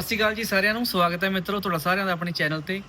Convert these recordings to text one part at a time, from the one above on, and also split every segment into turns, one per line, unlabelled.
ਸਤਿ ਸ਼੍ਰੀ ਅਕਾਲ ਜੀ ਸਾਰਿਆਂ ਨੂੰ, ਸਵਾਗਤ ਹੈ ਮਿੱਤਰੋ ਤੁਹਾਡਾ ਸਾਰਿਆਂ ਦਾ ਆਪਣੇ ਚੈਨਲ ਤੇ।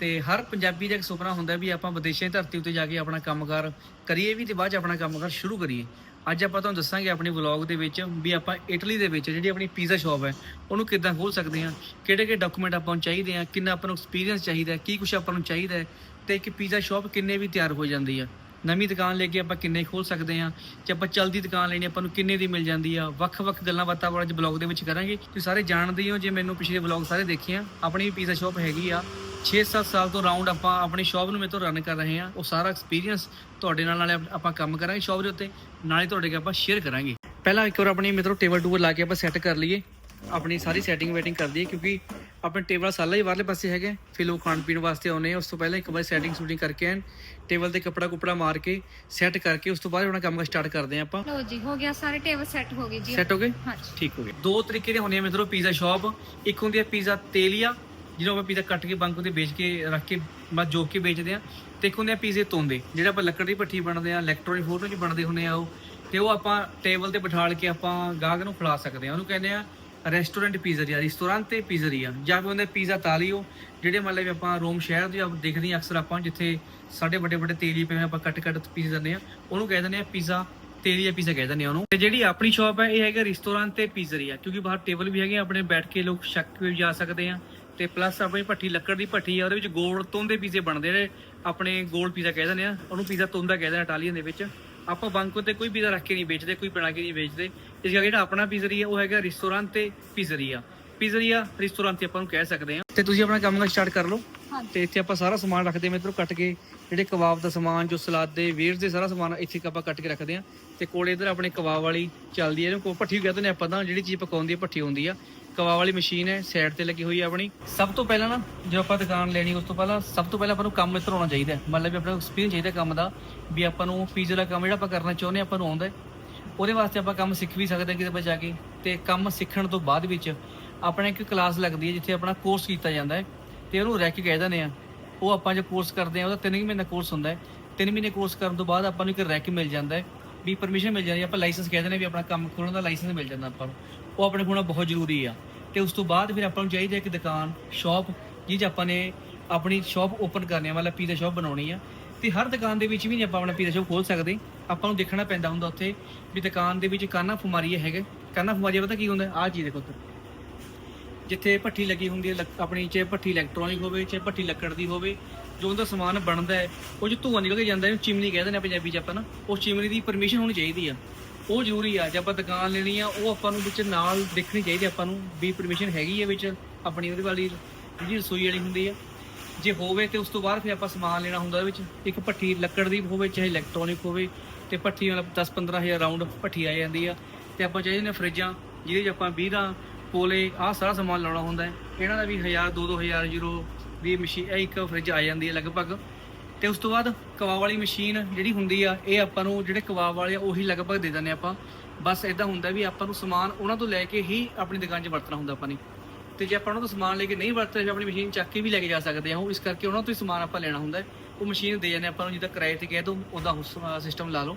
ਤੇ ਹਰ ਪੰਜਾਬੀ ਦਾ ਇੱਕ ਸੁਪਨਾ ਹੁੰਦਾ ਵੀ ਆਪਾਂ ਵਿਦੇਸ਼ਾਂ ਦੀ ਧਰਤੀ ਉੱਤੇ ਜਾ ਕੇ ਆਪਣਾ ਕੰਮਕਾਰ ਕਰੀਏ ਵੀ ਤੇ ਬਾਅਦ ਚ ਆਪਣਾ ਕੰਮਕਾਰ ਸ਼ੁਰੂ ਕਰੀਏ। ਅੱਜ ਆਪਾਂ ਤੁਹਾਨੂੰ ਦੱਸਾਂਗੇ ਆਪਣੇ ਵਲੌਗ ਦੇ ਵਿੱਚ ਵੀ ਆਪਾਂ ਇਟਲੀ ਦੇ ਵਿੱਚ ਜਿਹੜੀ ਆਪਣੀ ਪੀਜ਼ਾ ਸ਼ਾਪ ਹੈ, ਉਹਨੂੰ ਕਿੱਦਾਂ ਖੋਲ ਸਕਦੇ ਹਾਂ, ਕਿਹੜੇ ਕਿਹੜੇ ਡਾਕੂਮੈਂਟ ਆਪਾਂ ਨੂੰ ਚਾਹੀਦੇ ਆ, ਕਿੰਨਾ ਆਪਾਂ ਨੂੰ ਐਕਸਪੀਰੀਅੰਸ ਚਾਹੀਦਾ, ਕੀ ਕੁਝ ਆਪਾਂ ਨੂੰ ਚਾਹੀਦਾ ਹੈ ਤੇ ਇੱਕ ਪੀਜ਼ਾ ਸ਼ਾਪ ਕਿੰਨੇ ਵੀ ਤਿਆਰ ਹੋ ਜਾਂਦੀ ਆ। ਨਵੀਂ ਦੁਕਾਨ ਲੈ ਕੇ ਆਪਾਂ ਕਿੰਨੇ ਖੋਲ ਸਕਦੇ ਆ ਜੇ ਆਪਾਂ ਚਲਦੀ ਦੁਕਾਨ ਲੈਣੀ, ਆਪਾਂ ਨੂੰ ਕਿੰਨੇ ਦੀ ਮਿਲ ਜਾਂਦੀ ਆ। ਵੱਖ-ਵੱਖ ਗੱਲਾਂ ਬਾਤਾਂ ਬਾਰੇ ਅੱਜ ਬਲੌਗ ਦੇ ਵਿੱਚ ਕਰਾਂਗੇ। ਤੁਸੀਂ ਸਾਰੇ ਜਾਣਦੇ ਹੀ ਹੋ, ਜੇ ਮੈਨੂੰ ਪਿਛਲੇ ਬਲੌਗ ਸਾਰੇ ਦੇਖੇ ਆ, ਆਪਣੀ ਵੀ ਪੀਜ਼ਾ ਸ਼ਾਪ ਹੈਗੀ ਆ। 6-7 ਸਾਲ ਤੋਂ ਰਾਉਂਡ ਆਪਾਂ ਆਪਣੀ ਸ਼ਾਪ ਨੂੰ ਮੇਰੇ ਤੋਂ ਰਨ ਕਰ ਰਹੇ ਆ। ਉਹ ਸਾਰਾ ਐਕਸਪੀਰੀਅੰਸ ਤੁਹਾਡੇ ਨਾਲ, ਨਾਲੇ ਆਪਾਂ ਕੰਮ ਕਰਾਂਗੇ ਸ਼ਾਪ ਦੇ ਉੱਤੇ। ਨਾਲੇ ਤੁਹਾਡੇ ਨਾਲ ਆਪਾਂ ਸ਼ੇਅਰ ਕਰਾਂਗੇ। ਪਹਿਲਾਂ ਇੱਕ ਵਾਰ ਆਪਣੀ ਮਿੱਤਰੋ ਟੇਬਲ ਟੂਬਲ ਲਾ ਕੇ ਆਪਾਂ ਸੈੱਟ ਕਰ ਲਈਏ। ਆਪਣੀ ਸਾਰੀ ਸੈਟਿੰਗ ਵੇਟਿੰਗ ਕਰ ਦਈਏ ਕਿਉਂਕਿ ਆਪਣੇ ਟੇਬਲ ਸਾਲਾ ਹੀ ਬਾਹਰਲੇ ਪਾਸੇ ਹੈਗੇ ਫਿਰ ਲੋਕ ਖਾਣ ਪੀਣ ਵਾਸਤੇ ਆਉਨੇ ਆ। ਉਸ ਤੋਂ ਪਹਿਲਾਂ ਇੱਕ ਵਾਰ ਸੈਟਿੰਗ ਸ਼ੂਟਿੰਗ ਕਰਕੇ ਐਨ ਟੇਬਲ ਤੇ ਕੱਪੜਾ ਕੁਪੜਾ ਮਾਰ ਕੇ ਸੈੱਟ ਕਰਕੇ ਉਸ ਤੋਂ ਬਾਅਦ ਆਪਣਾ ਕੰਮ ਸਟਾਰਟ ਕਰਦੇ ਆ ਆਪਾਂ।
ਲੋ ਜੀ ਹੋ ਗਿਆ ਸਾਰੇ ਟੇਬਲ ਸੈੱਟ ਹੋ ਗਏ ਜੀ।
ਸੈੱਟ ਹੋ ਗਏ?
ਹਾਂਜੀ
ਠੀਕ ਹੋ ਗਏ। ਦੋ ਤਰੀਕੇ ਦੇ ਹੁੰਦੇ ਆ ਮਿੱਤਰੋ ਪੀਜ਼ਾ ਸ਼ਾਪ ਇੱਕ ਹੁੰਦੀ ਹੈ ਪੀਜ਼ਾ ਤੇਲੀਆ ਜਿਹਨੂੰ ਆਪਾਂ ਪੀਜ਼ਾ ਕੱਟ ਕੇ ਬੰਕ ਤੇ ਵੇਚ ਕੇ ਰੱਖ ਕੇ ਬਸ ਜੋਕ ਕੇ ਵੇਚਦੇ ਆ। ਤੇ ਇੱਕ ਹੁੰਦੇ ਆ ਪੀਜ਼ੇ ਤੋਂਦੇ ਜਿਹੜਾ ਆਪਾਂ ਲੱਕੜ ਦੀ ਭੱਠੀ ਬਣਦੇ ਆ ਇਲੈਕਟ੍ਰੋਨਿਕ ਫੋਟੋ ਚ ਬਣਦੇ ਹੁੰਦੇ ਆ ਉਹ। ਤੇ ਉਹ ਆਪਾਂ ਟੇਬਲ ਤੇ ਬਿਠਾਲ ਕੇ ਆਪਾਂ ਗਾਹਕ ਨੂੰ ਖਿਲਾ ਸਕਦੇ ਆ। ਉਹਨੂੰ ਕਹਿੰਦੇ ਆ ਰੈਸਟੋਰੈਂਟ ਪੀਜ਼ਰੀਆ ਰੈਸਟੋਰੈਂਟ ਤੇ ਪੀਜ਼ਰੀਆ। ਜਾਂ ਫਿਰ ਹੁੰਦੇ ਪੀਜ਼ਾ ਤਾਲੀਓ ਜਿਹੜੇ ਮਤਲਬ ਵੀ ਆਪਾਂ ਰੋਮ ਸ਼ਹਿਰ ਦੇ ਆਪ ਦੇਖਦੇ ਹਾਂ ਅਕਸਰ ਆਪਾਂ ਜਿੱਥੇ ਸਾਡੇ ਵੱਡੇ ਵੱਡੇ ਤੇਲੀ ਪਏ ਆਪਾਂ ਕੱਟ ਕੱਟ ਪੀਜ਼ਾ ਦਿੰਦੇ ਆ ਉਹਨੂੰ ਕਹਿ ਦਿੰਦੇ ਆ ਪੀਜ਼ਾ ਤੇਲੀਆ ਪੀਜ਼ਾ ਕਹਿ ਦਿੰਦੇ ਆ ਉਹਨੂੰ। ਤੇ ਜਿਹੜੀ ਆਪਣੀ ਸ਼ਾਪ ਹੈ ਇਹ ਹੈਗਾ ਰੈਸਟੋਰੈਂਟ ਤੇ ਪੀਜ਼ਰੀਆ ਕਿਉਂਕਿ ਬਾਹਰ ਟੇਬਲ ਵੀ ਹੈਗੇ ਆ, ਆਪਣੇ ਬੈਠ ਕੇ ਲੋਕ ਸ਼ੱਕ ਵੀ ਜਾ ਸਕਦੇ ਆ। ਤੇ ਪਲੱਸ ਆਪਣੀ ਭੱਠੀ ਲੱਕੜ ਦੀ ਭੱਠੀ ਆ ਉਹਦੇ ਵਿੱਚ ਗੋਲ ਤੋਂਦੇ ਪੀਜ਼ੇ ਬਣਦੇ ਨੇ ਆਪਣੇ ਗੋਲ ਪੀਜ਼ਾ ਕਹਿ ਦਿੰਦੇ ਆ ਉਹਨੂੰ ਪੀਜ਼ਾ ਧੁੰਦਾ ਕਹਿ ਦਿੰਦੇ ਆ ਇਟਾਲੀਅਨ ਦੇ ਵਿੱਚ। ਆਪਾਂ ਬੰਕੋ ਤੇ ਕੋਈ ਪੀਜ਼ਾ ਰੱਖ ਕੇ ਨਹੀਂ ਵੇਚਦੇ ਕੋਈ ਬਣਾ ਕੇ ਨਹੀਂ ਵੇਚਦੇ। ਇਸ ਕਰਕੇ ਜਿਹੜਾ ਆਪਣਾ ਪੀਜ਼ਰੀਆ ਉਹ ਹੈਗਾ ਰੈਸਟੋਰੈਂਟ ਤੇ ਪੀਜ਼ਰੀਆ ਪੀਜ਼ਰੀਆ ਰੈਸਟੋਰੈਂਟ ਤੇ ਆਪਾਂ ਨੂੰ ਕਹਿ ਸਕਦੇ ਆ ਤੇ ਤੁਸੀਂ ਆਪਣਾ ਕੰਮ ਸਟਾਰਟ ਕਰ ਲਓ। ਤੇ ਇੱਥੇ ਆਪਾਂ ਸਾਰਾ ਸਮਾਨ ਰੱਖਦੇ ਹਾਂ ਮਿੱਤਰੋ ਕੱਟ ਕੇ। ਜਿਹੜੇ ਕਬਾਬ ਦਾ ਸਮਾਨ ਜੋ ਸਲਾਦ ਦੇ ਵੇਰਸ ਦੇ ਸਾਰਾ ਸਮਾਨ ਇੱਥੇ ਆਪਾਂ ਕੱਟ ਕੇ ਰੱਖਦੇ ਹਾਂ। ਤੇ ਕੋਲੇ ਇਧਰ ਆਪਣੇ ਕਬਾਬ ਵਾਲੀ ਚੱਲਦੀ ਹੈ ਇਹਨੂੰ ਕੋ ਭੱਠੀ ਕਹਿੰਦੇ ਨੇ ਆਪਾਂ ਤਾਂ ਜਿਹੜੀ ਚੀਜ਼ ਪਕਾਉਂਦੀ ਹੈ ਭੱਠੀ ਹੁੰਦੀ ਆ। ਕਵਾ ਵਾਲੀ ਮਸ਼ੀਨ ਹੈ ਸਾਈਡ ਤੇ ਲੱਗੀ ਹੋਈ ਹੈ ਆਪਣੀ। ਸਭ ਤੋਂ ਪਹਿਲਾਂ ਨਾ, ਜਦੋਂ ਆਪਾਂ ਦੁਕਾਨ ਲੈਣੀ, ਉਸ ਤੋਂ ਪਹਿਲਾਂ ਸਭ ਤੋਂ ਪਹਿਲਾਂ ਆਪਾਂ ਨੂੰ ਕੰਮ ਇੱਧਰ ਆਉਣਾ ਚਾਹੀਦਾ ਮਤਲਬ ਵੀ ਆਪਣਾ ਐਕਸਪੀਰੀਅੰਸ ਚਾਹੀਦਾ ਕੰਮ ਦਾ, ਵੀ ਆਪਾਂ ਨੂੰ ਪੀਜ਼ਾ ਦਾ ਕੰਮ ਜਿਹੜਾ ਆਪਾਂ ਕਰਨਾ ਚਾਹੁੰਦੇ ਹਾਂ, ਆਪਾਂ ਨੂੰ ਆਉਂਦਾ ਉਹਦੇ ਵਾਸਤੇ ਆਪਾਂ ਕੰਮ ਸਿੱਖ ਵੀ ਸਕਦੇ ਹਾਂ ਕਿਤੇ ਬਚਾ ਕੇ। ਤੇ ਕੰਮ ਸਿੱਖਣ ਤੋਂ ਬਾਅਦ ਵਿੱਚ ਆਪਣਾ ਇੱਕ ਕਲਾਸ ਲੱਗਦੀ ਹੈ, ਜਿੱਥੇ ਆਪਣਾ ਕੋਰਸ ਕੀਤਾ ਜਾਂਦਾ ਹੈ। ਤੇ ਉਹਨੂੰ ਰੈਕ ਕਹਿ ਦਿੰਦੇ ਆ ਉਹ ਆਪਾਂ ਜੋ ਕੋਰਸ ਕਰਦੇ ਆ ਉਹਦਾ 3 ਮਹੀਨੇ ਦਾ ਕੋਰਸ ਹੁੰਦਾ ਹੈ। 3 ਮਹੀਨੇ ਕੋਰਸ ਕਰਨ ਤੋਂ ਬਾਅਦ ਆਪਾਂ ਨੂੰ ਇੱਕ ਰੈਕ ਮਿਲ ਜਾਂਦਾ ਹੈ। ਵੀ ਪਰਮਿਸ਼ਨ ਮਿਲ ਜਾਂਦੀ ਹੈ ਆਪਾਂ ਲਾਇਸੈਂਸ ਕਹਿ ਦਿੰਦੇ ਆ ਵੀ ਆਪਣਾ ਕੰਮ ਖੋਲ੍ਹਣ ਦਾ ਲਾਇਸੈਂਸ ਮਿਲ ਜਾਂਦਾ ਆਪਾਂ ਨੂੰ। ਉਹ ਆਪਣੇ ਕੋਲ ਬਹੁਤ ਜ਼ਰੂਰੀ ਆ। ਤੇ ਉਸ ਤੋਂ ਬਾਅਦ ਫਿਰ ਆਪਾਂ ਨੂੰ ਚਾਹੀਦਾ ਇੱਕ ਦੁਕਾਨ ਸ਼ਾਪ ਜਿਹਦੇ 'ਚ ਆਪਾਂ ਨੇ ਆਪਣੀ ਸ਼ਾਪ ਓਪਨ ਕਰਨੀ ਆ, ਮਤਲਬ ਪੀਜ਼ਾ ਸ਼ਾਪ ਬਣਾਉਣੀ ਆ। ਤੇ ਹਰ ਦੁਕਾਨ ਦੇ ਵਿੱਚ ਵੀ ਨਹੀਂ ਆਪਾਂ ਆਪਣਾ ਪੀਜ਼ਾ ਸ਼ਾਪ ਖੋਲ ਸਕਦੇ। ਆਪਾਂ ਨੂੰ ਦੇਖਣਾ ਪੈਂਦਾ ਹੁੰਦਾ ਉੱਥੇ ਵੀ ਦੁਕਾਨ ਦੇ ਵਿੱਚ ਕਾਨਾ ਫੁਮਾਰੀ ਹੈਗੇ। ਕਾਨਾ ਫੁਮਾਰੀ ਪਤਾ ਕੀ ਹੁੰਦਾ? ਆਹ ਚੀਜ਼ ਦੇਖੋ ਉੱਧਰ। ਜਿੱਥੇ ਭੱਠੀ ਲੱਗੀ ਹੁੰਦੀ ਹੈ, ਲੱਕ- ਆਪਣੀ ਚਾਹੇ ਭੱਠੀ ਇਲੈਕਟ੍ਰੋਨਿਕ ਹੋਵੇ, ਚਾਹੇ ਭੱਠੀ ਲੱਕੜ ਦੀ ਹੋਵੇ, ਜੋ ਉਹਦਾ ਸਮਾਨ ਬਣਦਾ ਹੈ ਉਹ ਜੋ ਧੂੰਆਂ ਨਿਕਲ ਕੇ ਜਾਂਦਾ ਹੈ, ਚਿਮਨੀ ਕਹਿੰਦੇ ਨੇ ਪੰਜਾਬੀ ਚ ਆਪਾਂ ਨਾ, ਉਹ ਚਿਮਨੀ ਦੀ ਪਰਮਿਸ਼ਨ ਹੋਣੀ ਚਾਹੀਦੀ ਆ। ਉਹ ਜ਼ਰੂਰੀ ਆ, ਜੇ ਆਪਾਂ ਦੁਕਾਨ ਲੈਣੀ ਆ, ਉਹ ਆਪਾਂ ਨੂੰ ਵਿੱਚ ਨਾਲ ਦੇਖਣੀ ਚਾਹੀਦੀ ਆਪਾਂ ਨੂੰ ਵੀ ਪਰਮਿਸ਼ਨ ਹੈਗੀ ਹੈ ਵਿੱਚ, ਆਪਣੀ ਉਹਦੇ ਵਾਲੀ ਜਿਹੜੀ ਰਸੋਈ ਵਾਲੀ ਹੁੰਦੀ ਆ। ਜੇ ਹੋਵੇ ਤੇ ਉਸ ਤੋਂ ਬਾਅਦ ਫਿਰ ਆਪਾਂ ਸਮਾਨ ਲੈਣਾ ਹੁੰਦਾ ਉਹਦੇ ਵਿੱਚ, ਇੱਕ ਭੱਠੀ ਲੱਕੜ ਦੀ ਹੋਵੇ, ਚਾਹੇ ਇਲੈਕਟ੍ਰੋਨਿਕ ਹੋਵੇ, ਤੇ ਭੱਠੀ ਮਤਲਬ 10 15000 ਰਾਉਂਡ ਭੱਠੀ ਆ ਜਾਂਦੀ ਆ, ਤੇ ਆਪਾਂ ਚਾਹੀਦੇ ਨੇ ਫਰਿੱਜਾਂ, ਜਿਹਦੇ 'ਚ ਆਪਾਂ 20 ਦਾ ਕੋਲੇ ਆਹ ਸਾਰਾ ਸਮਾਨ ਲਾਉਣਾ ਹੁੰਦਾ ਹੈ। ਇਹਨਾਂ ਦਾ ਵੀ 1000 2 2000 ਯੂਰੋ ਦੀ ਮਸ਼ੀਨ ਇਹ ਇੱਕ ਫਰਿੱਜ ਆ ਜਾਂਦੀ ਹੈ ਲਗਭਗ। ਤੇ ਉਸ ਤੋਂ ਬਾਅਦ ਕਬਾਬ ਵਾਲੀ ਮਸ਼ੀਨ ਜਿਹੜੀ ਹੁੰਦੀ ਆ, ਇਹ ਆਪਾਂ ਨੂੰ ਜਿਹੜੇ ਕਬਾਬ ਵਾਲੇ ਆ, ਉਹੀ ਲਗਭਗ ਦੇ ਦਿੰਦੇ ਆਪਾਂ। ਬਸ ਇਦਾਂ ਹੁੰਦਾ ਵੀ ਆਪਾਂ ਨੂੰ ਸਮਾਨ ਉਹਨਾਂ ਤੋਂ ਲੈ ਕੇ ਹੀ ਆਪਣੀ ਦੁਕਾਨ 'ਚ ਵਰਤਣਾ ਹੁੰਦਾ ਆਪਾਂ ਨੇ। ਤੇ ਜੇ ਆਪਾਂ ਉਹਨਾਂ ਤੋਂ ਸਮਾਨ ਲੈ ਕੇ ਨਹੀਂ ਵਰਤਦੇ ਆਪਣੀ ਮਸ਼ੀਨ ਚੱਕ ਕੇ ਵੀ ਲੈ ਕੇ ਜਾ ਸਕਦੇ ਹਾਂ, ਉਹ ਇਸ ਕਰਕੇ ਉਹਨਾਂ ਤੋਂ ਹੀ ਸਮਾਨ ਆਪਾਂ ਲੈਣਾ ਹੁੰਦਾ ਉਹ ਮਸ਼ੀਨ ਦੇ ਜਾਂਦੇ ਆਪਾਂ ਨੂੰ, ਜਿੱਦਾਂ ਕਿਰਾਏ ਤੇ ਕਹਿ ਦੋ, ਉਹਦਾ ਸਿਸਟਮ ਲਾ ਲਓ।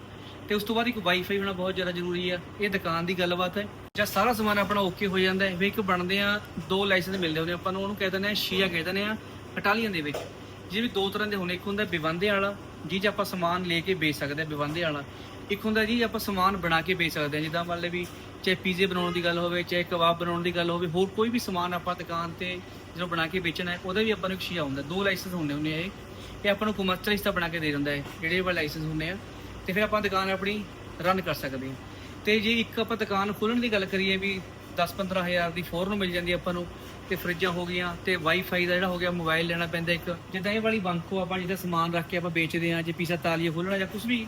ਤੇ ਉਸ ਤੋਂ ਬਾਅਦ ਇੱਕ ਵਾਈਫਾਈ ਹੋਣਾ ਬਹੁਤ ਜ਼ਿਆਦਾ ਜ਼ਰੂਰੀ ਆ। ਇਹ ਦੁਕਾਨ ਦੀ ਗੱਲਬਾਤ ਹੈ। ਜਦ ਸਾਰਾ ਸਮਾਨ ਆਪਣਾ ਓਕੇ ਹੋ ਜਾਂਦਾ ਹੈ ਵੀ ਇੱਕ ਬਣਦੇ ਆ, ਦੋ ਲਾਇਸੈਂਸ ਮਿਲਦੇ ਹੁੰਦੇ ਆਪਾਂ ਨੂੰ ਉਹਨੂੰ ਕਹਿ ਦਿੰਦੇ ਆ, ਸ਼ੀਆ ਕਹਿ ਦਿੰਦੇ ਆ ਇਟਾਲੀਅਨ ਦੇ ਵਿੱਚ। ਜਿਹਦੇ ਵੀ ਦੋ ਤਰ੍ਹਾਂ ਦੇ ਹੁੰਦੇ ਇੱਕ ਹੁੰਦਾ ਵਿਵੰਦੇ ਵਾਲਾ ਜਿਹ 'ਚ ਆਪਾਂ ਸਮਾਨ ਲੈ ਕੇ ਵੇਚ ਸਕਦੇ ਆ ਵਿਵੰਦੇ ਵਾਲਾ। ਇੱਕ ਹੁੰਦਾ ਜੀ ਆਪਾਂ ਸਮਾਨ ਬਣਾ ਕੇ ਵੇਚ ਸਕਦੇ ਆ, ਜਿੱਦਾਂ ਮੰਨ ਲਓ ਵੀ ਚਾਹੇ ਪੀਜ਼ੇ ਬਣਾਉਣ ਦੀ ਗੱਲ ਹੋਵੇ, ਚਾਹੇ ਕਬਾਬ ਬਣਾਉਣ ਦੀ ਗੱਲ ਹੋਵੇ, ਹੋਰ ਕੋਈ ਵੀ ਸਮਾਨ ਆਪਾਂ ਦੁਕਾਨ ਤੇ ਜਦੋਂ ਬਣਾ ਕੇ ਵੇਚਣਾ ਹੈ, ਉਹਦਾ ਵੀ ਆਪਾਂ ਨੂੰ ਇੱਕ ਸ਼ੀਆ ਹੁੰਦਾ। ਦੋ ਲਾਇਸੈਂਸ ਹੁੰਦੇ ਹੁੰਦੇ ਆ ਇਹ। ਇਹ ਆਪਾਂ ਨੂੰ ਕਮਰਸ਼ੀਅਲ ਹਿੱਸਾ ਬਣਾ ਕੇ ਦੇ ਦਿੰਦਾ ਹੈ, ਜਿਹੜੇ ਵਾਲੇ ਲਾਇਸੈਂਸ ਹੁੰਦੇ ਆ। ਤੇ ਫਿਰ ਆਪਾਂ ਦੁਕਾਨ ਆਪਣੀ ਰਨ ਕਰ ਸਕਦੇ ਹਾਂ। ਤੇ ਜੇ ਇੱਕ ਆਪਾਂ ਦੁਕਾਨ ਖੋਲਣ ਦੀ ਗੱਲ ਕਰੀਏ ਵੀ 10-15 ਹਜ਼ਾਰ ਦੀ ਫੋਰਨ ਮਿਲ ਜਾਂਦੀ ਹੈ ਆਪਾਂ ਨੂੰ, ਤੇ ਫਰਿੱਜਾਂ ਹੋ ਗਈਆਂ, ਤੇ ਵਾਈਫਾਈ ਦਾ ਜਿਹੜਾ ਹੋ ਗਿਆ ਮੋਬਾਈਲ ਲੈਣਾ ਪੈਂਦਾ ਇੱਕ। ਜਿੱਦਾਂ ਇਹ ਵਾਲੀ ਬੰਕੋ ਆਪਾਂ ਜਿਹਦਾ ਸਮਾਨ ਰੱਖ ਕੇ ਆਪਾਂ ਵੇਚਦੇ ਹਾਂ, ਜੇ ਪੀਸਾ ਤਾਲੀਆ ਖੋਲਣਾ ਜਾਂ ਕੁਝ ਵੀ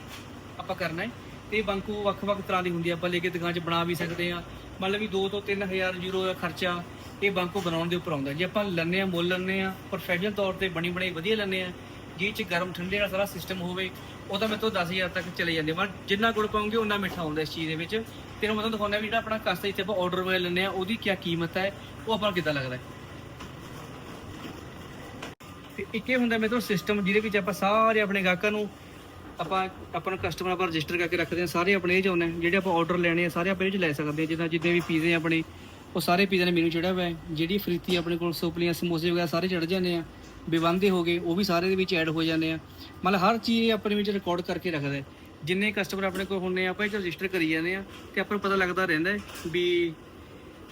ਆਪਾਂ ਕਰਨਾ ਹੈ, ਤੇ ਇਹ ਬੰਕੋ ਵੱਖ-ਵੱਖ ਤਰ੍ਹਾਂ ਦੀ ਹੁੰਦੀ ਆ, ਆਪਾਂ ਲੈ ਕੇ ਦੁਕਾਨ 'ਚ ਬਣਾ ਵੀ ਸਕਦੇ ਹਾਂ। ਮਤਲਬ ਵੀ 2 ਤੋਂ 3000 ਯੂਰੋ ਦਾ ਖਰਚਾ ਇਹ ਬੰਕੋ ਬਣਾਉਣ ਦੇ ਉੱਪਰ ਆਉਂਦਾ ਜੇ ਆਪਾਂ ਲੈਂਦੇ ਆ ਮੁੱਲ ਲੈਂਦੇ ਆ ਪ੍ਰੋਫੈਸ਼ਨਲ ਤੌਰ ਤੇ ਬਣੀ ਬਣਾਈ ਵਧੀਆ ਲੈਂਦੇ ਆ ਜਿਹ 'ਚ ਗਰਮ ਠੰਡੇ ਦਾ ਸਾਰਾ ਸਿਸਟਮ ਹੋਵੇ ਉਹ ਤਾਂ ਮੇਰੇ ਤੋਂ 10000 ਤੱਕ ਚਲੇ ਜਾਂਦੇ ਪਰ ਜਿੰਨਾ ਗੁੜ ਪਾਉਂਗੇ ਉਹਨਾਂ ਮਿੱਠਾ ਹੁੰਦਾ ਇਸ ਚੀਜ਼ ਦੇ ਵਿੱਚ। ਤੈਨੂੰ ਮਤਲਬ ਮੈਂ ਦਿਖਾਉਂਦਾ ਵੀ ਜਿਹੜਾ ਆਪਣਾ ਕਸਤਾ ਇੱਥੇ ਆਪਾਂ ਆਰਡਰ ਵਗੈਰਾ ਲੈਂਦੇ ਆ, ਉਹਦੀ ਕੀ ਕੀਮਤ ਹੈ, ਉਹ ਆਪਾਂ ਨੂੰ ਕਿੱਦਾਂ ਲੱਗਦਾ ਹੈ। ਤੇ ਇੱਕ ਇਹ ਹੁੰਦਾ ਮੇਰੇ ਤੋਂ ਸਿਸਟਮ ਜਿਹਦੇ ਵਿੱਚ ਆਪਾਂ ਸਾਰੇ ਆਪਣੇ ਗਾਹਕਾਂ ਨੂੰ ਆਪਾਂ ਆਪਣਾ ਕਸਟਮਰ ਆਪਾਂ ਰਜਿਸਟਰ ਕਰਕੇ ਰੱਖਦੇ ਹਾਂ ਸਾਰੇ ਆਪਣੇ ਇਹ ਚ ਆਉਂਦੇ ਆ। ਜਿਹੜੇ ਆਪਾਂ ਆਰਡਰ ਲੈਣੇ ਆ, ਸਾਰੇ ਆਪਾਂ ਇਹ ਚ ਲੈ ਸਕਦੇ ਹਾਂ ਜਿੱਦਾਂ ਜਿੱਦੇ ਵੀ ਪੀਜ਼ੇ ਆਪਣੇ, ਉਹ ਸਾਰੇ ਪੀਜ਼ੇ ਨੇ ਮੈਨੂੰ ਚੜਿਆ ਹੋਇਆ ਹੈ, ਜਿਹੜੀ ਫਰੀਤੀ ਆਪਣੇ ਕੋਲ ਸੋਪਲੀਆਂ ਸਮੋਸੇ ਵਗੈਰਾ ਸਾਰੇ ਚੜ ਜਾਂਦੇ ਆ। ਵਿਵੰਦੇ ਹੋ ਗਏ, ਉਹ ਵੀ ਸਾਰੇ ਦੇ ਵਿੱਚ ਐਡ ਹੋ ਜਾਂਦੇ ਆ। ਮਤਲਬ ਹਰ ਚੀਜ਼ ਆਪਣੇ ਵਿੱਚ ਰਿਕਾਰਡ ਕਰਕੇ ਰੱਖਦਾ ਹੈ। ਜਿੰਨੇ ਕਸਟਮਰ ਆਪਣੇ ਕੋਲ ਹੁੰਨੇ ਆ, ਆਪਾਂ ਇਹ 'ਚ ਰਜਿਸਟਰ ਕਰੀ ਜਾਂਦੇ ਆ ਤੇ ਆਪਾਂ ਨੂੰ ਪਤਾ ਲੱਗਦਾ ਰਹਿੰਦਾ ਹੈ ਵੀ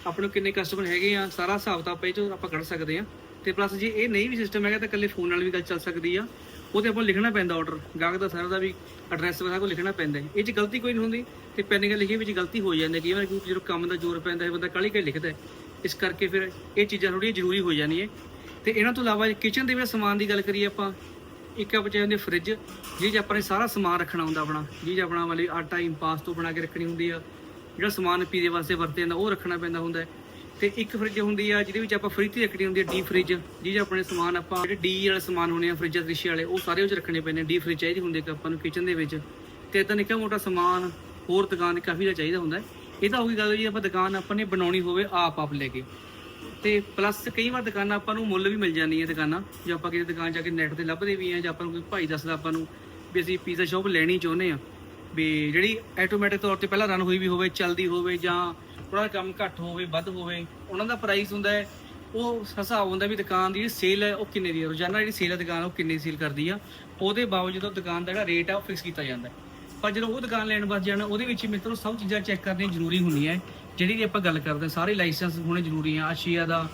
ਆਪਣੇ ਕੋਲ ਕਿੰਨੇ ਕਸਟਮਰ ਹੈਗੇ ਆ, ਸਾਰਾ ਹਿਸਾਬ ਤਾਂ ਆਪਾਂ ਇਹ 'ਚੋਂ ਆਪਾਂ ਕੱਢ ਸਕਦੇ ਆ। ਤੇ ਪਲੱਸ ਜੇ ਇਹ ਨਹੀਂ ਵੀ ਸਿਸਟਮ ਹੈਗਾ ਤਾਂ ਇਕੱਲੇ ਫੋਨ ਨਾਲ ਵੀ ਗੱਲ ਚੱਲ ਸਕਦੀ ਆ। ਉਹ ਉਹਦੇ ਆਪਾਂ ਨੂੰ ਲਿਖਣਾ ਪੈਂਦਾ ਆਰਡਰ ਗਾਹਕ ਦਾ ਸਾਰਾ ਦਾ ਵੀ ਐਡਰੈਸ ਵਗੈਰਾ ਕੋ ਲਿਖਣਾ ਪੈਂਦਾ ਹੈ। ਇਹ 'ਚ ਗਲਤੀ ਕੋਈ ਨਹੀਂ ਹੁੰਦੀ ਤੇ ਪੈਨਿੰਗ ਲਿਖੀ ਵਿੱਚ ਗਲਤੀ ਹੋ ਜਾਂਦੀ ਹੈ, ਕਈ ਵਾਰ ਕਿਉਂਕਿ ਜਦੋਂ ਕੰਮ ਦਾ ਜ਼ੋਰ ਪੈਂਦਾ ਹੈ, ਬੰਦਾ ਕਾਹਲੀ ਕਾਹਲੀ ਲਿਖਦਾ ਹੈ। ਇਸ ਕਰਕੇ ਫਿਰ ਇਹ ਚੀਜ਼ਾਂ ਥੋੜ੍ਹੀਆਂ ਜ਼ਰੂਰੀ ਹੋ ਜਾਂਦੀਆਂ ਤੇ ਇਹਨਾਂ ਤੋਂ ਇਲਾਵਾ ਕਿਚਨ ਦੇ ਵਿੱਚ ਸਮਾਨ ਦੀ ਗੱਲ ਕਰੀਏ ਆਪਾਂ, ਇੱਕ ਆਪਾਂ ਚਾਹੀਦੇ ਫ੍ਰਿਜ ਜਿਹਦੇ 'ਚ ਆਪਾਂ ਨੇ ਸਾਰਾ ਸਮਾਨ ਰੱਖਣਾ ਹੁੰਦਾ ਆਪਣਾ, ਜਿਹਦੇ 'ਚ ਆਪਣਾ ਮਤਲਬ ਆਟਾ ਇੰਪਾਸ ਤੋਂ ਬਣਾ ਕੇ ਰੱਖਣੀ ਹੁੰਦੀ ਆ, ਜਿਹੜਾ ਸਮਾਨ ਪੀਜ਼ੇ ਵਾਸਤੇ ਵਰਤੇ ਜਾਂਦਾ, ਉਹ ਰੱਖਣਾ ਪੈਂਦਾ ਹੁੰਦਾ ਹੈ। ਤੇ ਇੱਕ ਫ੍ਰਿਜ ਹੁੰਦੀ ਆ, ਜਿਹਦੇ ਵਿੱਚ ਆਪਾਂ ਫ੍ਰਿਜ ਤੇ ਰੱਖਣੀ ਹੁੰਦੀ ਹੈ ਡੀ ਫ੍ਰਿਜ ਜਿਹਦੇ 'ਚ ਆਪਣੇ ਸਮਾਨ ਆਪਾਂ, ਜਿਹੜੇ ਡੀ ਵਾਲੇ ਸਮਾਨ ਹੋਣੇ ਆ ਫ੍ਰਿਜਾਂ ਤ੍ਰਿਸ਼ੇ ਵਾਲੇ, ਉਹ ਸਾਰੇ ਉਹ ਰੱਖਣੇ ਪੈਂਦੇ ਡੀ ਫ੍ਰਿਜ ਚਾਹੀਦੀ ਹੁੰਦੀ ਇੱਕ ਆਪਾਂ ਨੂੰ ਕਿਚਨ ਦੇ ਵਿੱਚ। ਤੇ ਇਦਾਂ ਨਿੱਕਾ ਮੋਟਾ ਸਮਾਨ, ਹੋਰ ਦੁਕਾਨ ਕਾਫੀ ਦਾ ਚਾਹੀਦਾ ਹੁੰਦਾ ਹੈ। ਇਹ ਤਾਂ ਹੋ ਗਈ ਗੱਲ ਜੀ, ਆਪਾਂ ਦੁਕਾਨ ਆਪਾਂ ਨੇ ਬਣਾਉਣੀ ਹੋਵੇ ਆਪ ਆਪ ਲੈ ਕੇ। ਤੇ ਪਲੱਸ ਕਈ ਵਾਰ ਦੁਕਾਨਾਂ ਆਪਾਂ ਨੂੰ ਮੁੱਲ ਵੀ ਮਿਲ ਜਾਂਦੀਆਂ ਦੁਕਾਨਾਂ। ਜੇ ਆਪਾਂ ਕਿਸੇ ਦੁਕਾਨ ਜਾ ਕੇ ਨੈਟ ਤੇ ਲੱਭਦੇ ਵੀ ਆ ਜਾਂ ਆਪਾਂ ਨੂੰ ਕੋਈ ਭਾਈ ਦੱਸਦਾ ਆਪਾਂ ਨੂੰ ਵੀ ਅਸੀਂ ਪੀਜ਼ਾ ਸ਼ਾਪ ਲੈਣੀ ਚਾਹੁੰਦੇ ਆ ਵੀ ਜਿਹੜੀ ਆਟੋਮੈਟਿਕ ਤੌਰ ਤੇ ਪਹਿਲਾਂ ਰਨ ਹੋਈ ਵੀ ਹੋਵੇ, ਚੱਲਦੀ ਹੋਵੇ ਜਾਂ ਥੋੜਾ ਕੰਮ ਘੱਟ ਹੋਵੇ, ਵੱਧ ਹੋਵੇ, ਉਹਨਾਂ ਦਾ ਪ੍ਰਾਈਸ ਹੁੰਦਾ ਹੈ। ਉਹ ਹਿਸਾਬ ਹੁੰਦਾ ਵੀ ਦੁਕਾਨ ਦੀ ਸੇਲ ਹੈ ਉਹ ਕਿੰਨੇ ਦੀ ਹੈ। ਰੋਜ਼ਾਨਾ ਜਿਹੜੀ ਸੇਲ ਹੈ ਦੁਕਾਨ, ਉਹ ਕਿੰਨੀ ਸੇਲ ਕਰਦੀ ਆ। ਉਹਦੇ ਬਾਵਜੂਦ ਉਹ ਦੁਕਾਨ ਦਾ ਜਿਹੜਾ ਰੇਟ ਆ ਉਹ ਫਿਕਸ ਕੀਤਾ ਜਾਂਦਾ ਹੈ। ਪਰ ਜਦੋਂ ਉਹ ਦੁਕਾਨ ਲੈਣ ਵਾਸਤੇ ਜਾਣਾ ਉਹਦੇ ਵਿੱਚ ਮਿੱਤਰੋ ਸਭ ਚੀਜ਼ਾਂ ਚੈੱਕ ਕਰਨੀਆਂ ਜ਼ਰੂਰੀ ਹੁੰਦੀਆਂ ਹੈ। ਜਿਹੜੀ ਦੀ ਆਪਾਂ ਗੱਲ ਕਰਦੇ ਹਾਂ, ਸਾਰੇ ਲਾਇਸੈਂਸ ਹੋਣੇ ਜ਼ਰੂਰੀ ਆ ਆਸ਼ੀਆ ਦਾ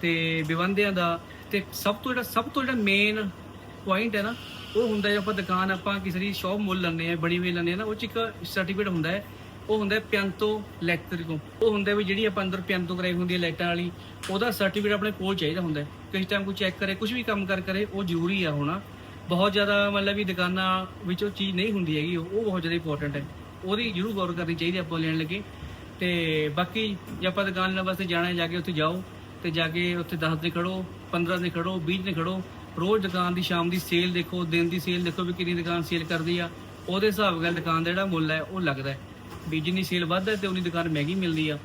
ਤੇ ਵਿਵੰਦਿਆਂ ਦਾ ਤੇ ਸਭ ਤੋਂ ਜਿਹੜਾ ਸਭ ਤੋਂ ਜਿਹੜਾ ਮੇਨ ਪੁਆਇੰਟ ਹੈ ਨਾ ਉਹ ਹੁੰਦਾ ਜੇ ਆਪਾਂ ਦੁਕਾਨ ਆਪਾਂ ਕਿਸੇ ਦੀ ਸ਼ਾਪ ਮੁੱਲ ਲੈਂਦੇ ਆ ਬਣੀ ਹੋਈ ਲੈਂਦੇ ਆ ਨਾ ਉਹ ਚ ਇੱਕ ਸਰਟੀਫਿਕੇਟ ਹੁੰਦਾ ਹੈ। ਉਹ ਹੁੰਦਾ ਹੈ ਪਿਆੰਤੋ ਇਲੈਕਟ੍ਰਿਕੋ ਉਹ ਹੁੰਦਾ ਵੀ ਜਿਹੜੀ ਆਪਾਂ ਅੰਦਰ ਪਿਆੰਤੋ ਕਰਾਈ ਹੁੰਦੀ ਹੈ ਲਾਈਟਾਂ ਵਾਲੀ ਉਹਦਾ ਸਰਟੀਫਿਕੇਟ ਆਪਣੇ ਕੋਲ ਚਾਹੀਦਾ ਹੁੰਦਾ ਕਿਸੇ ਟਾਈਮ ਕੋਈ ਚੈੱਕ ਕਰੇ ਕੁਝ ਵੀ ਕੰਮ ਕਰ ਕਰੇ ਉਹ ਜ਼ਰੂਰੀ ਆ ਹੋਣਾ। ਬਹੁਤ ਜ਼ਿਆਦਾ ਮਤਲਬ ਵੀ ਦੁਕਾਨਾਂ ਵਿੱਚ ਉਹ ਚੀਜ਼ ਨਹੀਂ ਹੁੰਦੀ ਹੈਗੀ, ਉਹ ਉਹ ਬਹੁਤ ਜ਼ਿਆਦਾ ਇੰਪੋਰਟੈਂਟ ਹੈ। ਉਹਦੀ ਜ਼ਰੂਰ ਗੌਰ ਕਰਨੀ ਚਾਹੀਦੀ ਆਪਾਂ ਲੈਣ ਲੱਗੇ। ਤੇ ਬਾਕੀ ਜੇ ਆਪਾਂ ਦੁਕਾਨ ਲੈਣ ਵਾਸਤੇ ਜਾਣਾ ਜਾ ਕੇ ਉੱਥੇ ਜਾਓ ਤੇ ਜਾ ਕੇ ਉੱਥੇ 10 ਦਿਨ ਖੜੋ 15 ਦਿਨ ਖੜੋ 20 ਦਿਨ ਖੜੋ ਰੋਜ਼ ਦੁਕਾਨ ਦੀ ਸ਼ਾਮ ਦੀ ਸੇਲ ਦੇਖੋ, ਦਿਨ ਦੀ ਸੇਲ ਦੇਖੋ ਵੀ ਕਿੰਨੀ ਦੁਕਾਨ ਸੇਲ ਕਰਦੀ ਆ। ਉਹਦੇ ਹਿਸਾਬ ਨਾਲ ਦੁਕਾਨ ਦਾ ਜਿਹੜਾ ਮੁੱਲ ਹੈ, ਉਹ ਲੱਗਦਾ ਹੈ। ਵੀ ਜਿੰਨੀ ਸੇਲ ਵੱਧ ਹੈ ਤੇ ਉਨੀ ਦੁਕਾਨ ਮਹਿੰਗੀ ਮਿਲਦੀ ਆ।